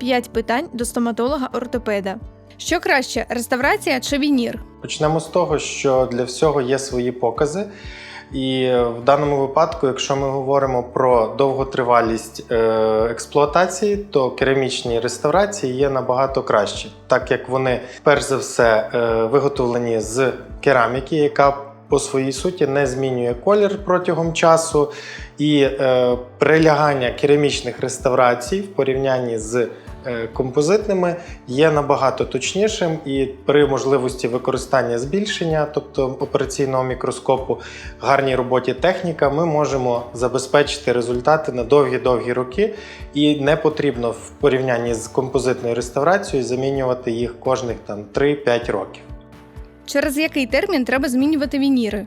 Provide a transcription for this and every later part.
5 питань до стоматолога-ортопеда. Що краще, реставрація чи вінір? Почнемо з того, що для всього є свої покази. І в даному випадку, якщо ми говоримо про довготривалість е, експлуатації, то керамічні реставрації є набагато кращі, так як вони, перш за все, е, виготовлені з кераміки, яка по своїй суті не змінює колір протягом часу, і е, прилягання керамічних реставрацій в порівнянні з композитними є набагато точнішим, і при можливості використання збільшення, тобто операційного мікроскопу, гарній роботі техніка, ми можемо забезпечити результати на довгі-довгі роки, і не потрібно в порівнянні з композитною реставрацією замінювати їх кожних там 3-5 років. Через який термін треба змінювати вініри?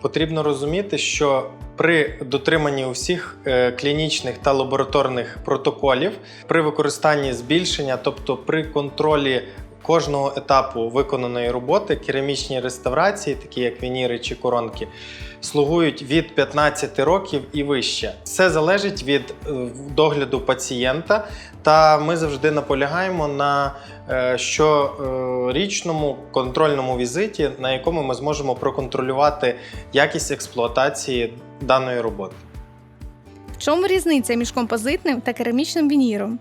Потрібно розуміти, що при дотриманні усіх е, клінічних та лабораторних протоколів, при використанні збільшення, тобто при контролі кожного етапу виконаної роботи, керамічні реставрації, такі як вініри чи коронки, слугують від 15 років і вище. Все залежить від е, догляду пацієнта, та ми завжди наполягаємо на е, щорічному контрольному візиті, на якому ми зможемо проконтролювати якість експлуатації даної роботи. В чому різниця між композитним та керамічним вініром?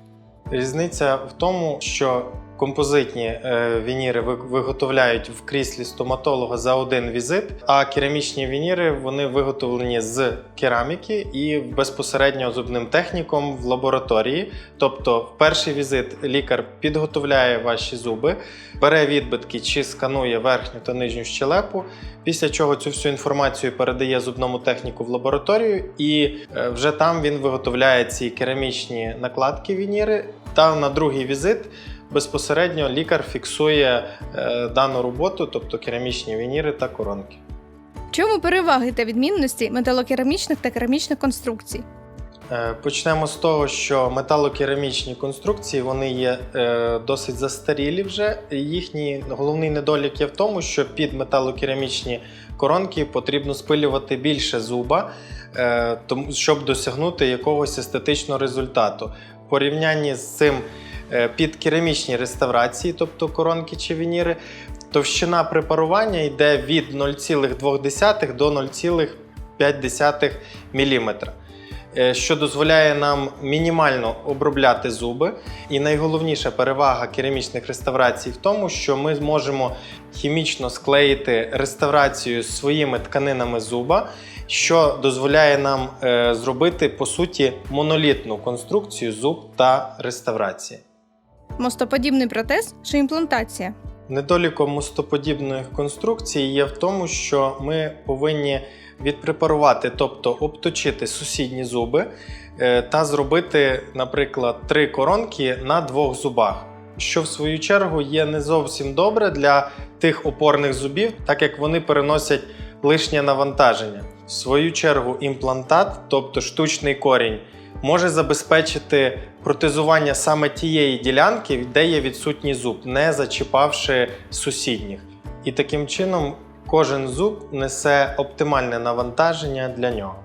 Різниця в тому, що композитні е, вініри виготовляють в кріслі стоматолога за один візит, а керамічні вініри вони виготовлені з кераміки і безпосередньо зубним техніком в лабораторії. Тобто, в перший візит лікар підготовляє ваші зуби, бере відбитки чи сканує верхню та нижню щелепу. Після чого цю всю інформацію передає зубному техніку в лабораторію, і е, вже там він виготовляє ці керамічні накладки вініри. Та на другий візит безпосередньо лікар фіксує е, дану роботу, тобто керамічні вініри та коронки. В чому переваги та відмінності металокерамічних та керамічних конструкцій? Е, Почнемо з того, що металокерамічні конструкції вони є е, досить застарілі вже. Їхній головний недолік є в тому, що під металокерамічні коронки потрібно спилювати більше зуба, щоб досягнути якогось естетичного результату. В порівнянні з цим під керамічні реставрації, тобто коронки чи вініри, товщина препарування йде від 0,2 до 0,5 мм е, що дозволяє нам мінімально обробляти зуби. І найголовніша перевага керамічних реставрацій в тому, що ми зможемо хімічно склеїти реставрацію з своїми тканинами зуба, що дозволяє нам е, зробити по суті монолітну конструкцію зуб та реставрації. Мостоподібний протез чи імплантація? Недоліком мостоподібних конструкцій є в тому, що ми повинні відпрепарувати, тобто обточити сусідні зуби е, та зробити, наприклад, три коронки на двох зубах, що в свою чергу є не зовсім добре для тих опорних зубів, так як вони переносять лишнє навантаження. В свою чергу, імплантат, тобто штучний корінь, може забезпечити протезування саме тієї ділянки, де є відсутній зуб, не зачіпавши сусідніх. І таким чином кожен зуб несе оптимальне навантаження для нього.